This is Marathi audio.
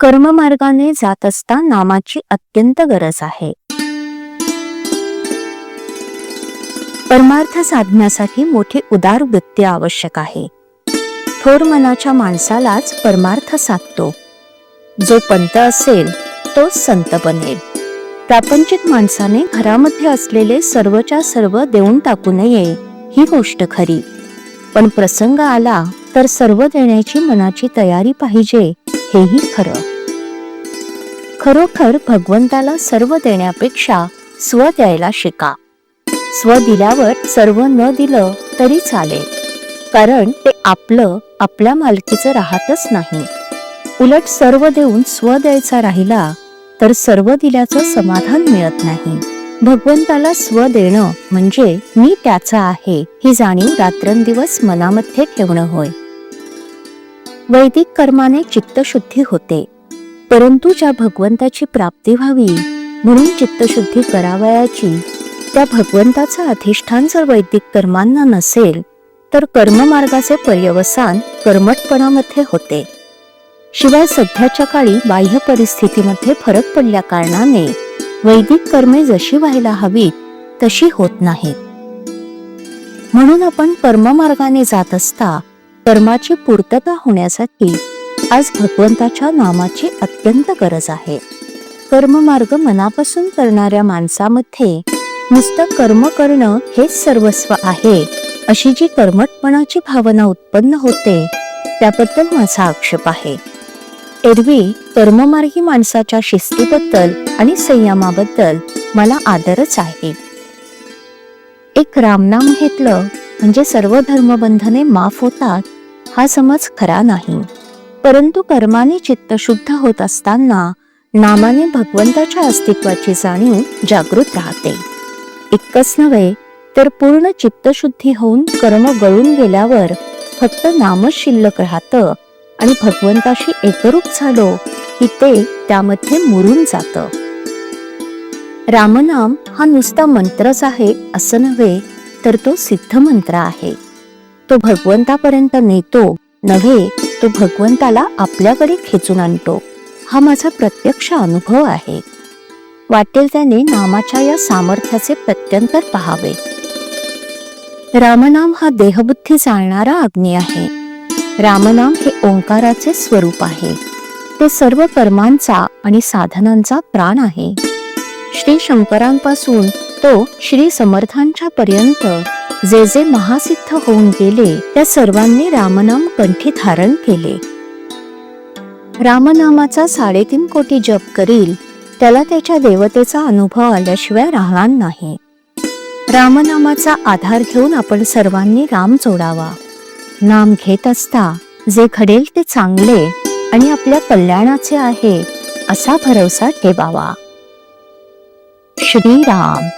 कर्ममार्गाने जात असता नामाची अत्यंत गरज आहे. परमार्थ साधण्यासाठी मोठी उदार वृत्ती आवश्यक आहे. थोर मनाच्या माणसालाच परमार्थ साधतो. जो पंत असेल तो संत बनेल. प्रापंचिक माणसाने घरामध्ये असलेले सर्वच्या सर्व देऊन टाकू नये ही गोष्ट खरी. पण प्रसंग आला तर सर्व देण्याची मनाची तयारी पाहिजे हेही खरं. खरोखर भगवंताला सर्व देण्यापेक्षा स्व द्यायला शिका. स्व दिल्यावर सर्व न दिलं तरी चालेल. कारण ते आपलं आपल्या मालकीचं राहतच नाही. उलट सर्व देऊन स्व द्यायचा राहिला तर सर्व दिल्याचं समाधान मिळत नाही. भगवंताला स्व देणं म्हणजे मी त्याचा आहे ही जाणीव रात्रंदिवस मनामध्ये ठेवणं होय. वैदिक कर्माने चित्तशुद्धी होते. परंतु ज्या भगवंताची प्राप्ती व्हावी म्हणून चित्तशुद्धी करावयाची त्या भगवंताचं अधिष्ठान जर वैदिक कर्मांना नसेल तर कर्ममार्गाचे पर्यवसान कर्मटपणामध्ये होते. शिवाय सध्याच्या काळी बाह्य परिस्थितीमध्ये फरक पडल्या कारणाने वैदिक कर्मे जशी व्हायला हवीत तशी होत नाहीत. म्हणून आपण कर्ममार्गाने जात असता कर्माची पूर्तता होण्यासाठी आज भगवंताच्या नामाची अत्यंत गरज आहे. कर्ममार्ग मनापासून करणाऱ्या माणसामध्ये नुसतं कर्म करणं हेच सर्वस्व आहे अशी जी कर्मटपणाची भावना उत्पन्न होते त्याबद्दल माझा आक्षेप आहे. एरवी कर्ममार्गी माणसाच्या शिस्तीबद्दल आणि संयमाबद्दल मला आदरच आहे. एक रामनाम घेतलं म्हणजे सर्व धर्मबंधने माफ होतात हा समज खरा नाही. परंतु कर्माने चित्त शुद्ध होत असताना नामाने भगवंताच्या अस्तित्वाची जाणीव जागृत राहते. इतकंच नव्हे तर पूर्ण चित्तशुद्धी होऊन कर्म गळून गेल्यावर फक्त नामच शिल्लक राहतं आणि भगवंताशी एकरूप झालो की ते त्यामध्ये मुरून जातं. रामनाम हा नुसता मंत्रच आहे असं नव्हे तर तो सिद्ध मंत्र आहे. तो भगवंतापर्यंत नेतो नव्हे तो भगवंताला आपल्याकडे खेचून आणतो. हा माझा प्रत्यक्ष अनुभव आहे. वाटेल त्याने नामाच्या या सामर्थ्याचे प्रत्यंतर पहावे. रामनाम हा देहबुद्धी चालणारा अग्नी आहे. रामनाम हे ओंकाराचे स्वरूप आहे. ते सर्व कर्मांचा आणि साधनांचा प्राण आहे. श्री शंकरांपासून तो श्री समर्थांच्या पर्यंत जे जे महासिद्ध होऊन गेले त्या सर्वांनी रामनाम कंठी धारण केले. रामनामाचा साडेतीन कोटी जप करील त्याला त्याच्या देवतेचा अनुभव आल्याशिवाय राहणार नाही. रामनामाचा आधार घेऊन आपण सर्वांनी राम जोडावा. नाम घेत असता जे घडेल ते चांगले आणि आपल्या कल्याणाचे आहे असा भरवसा ठेवावा. श्रीराम.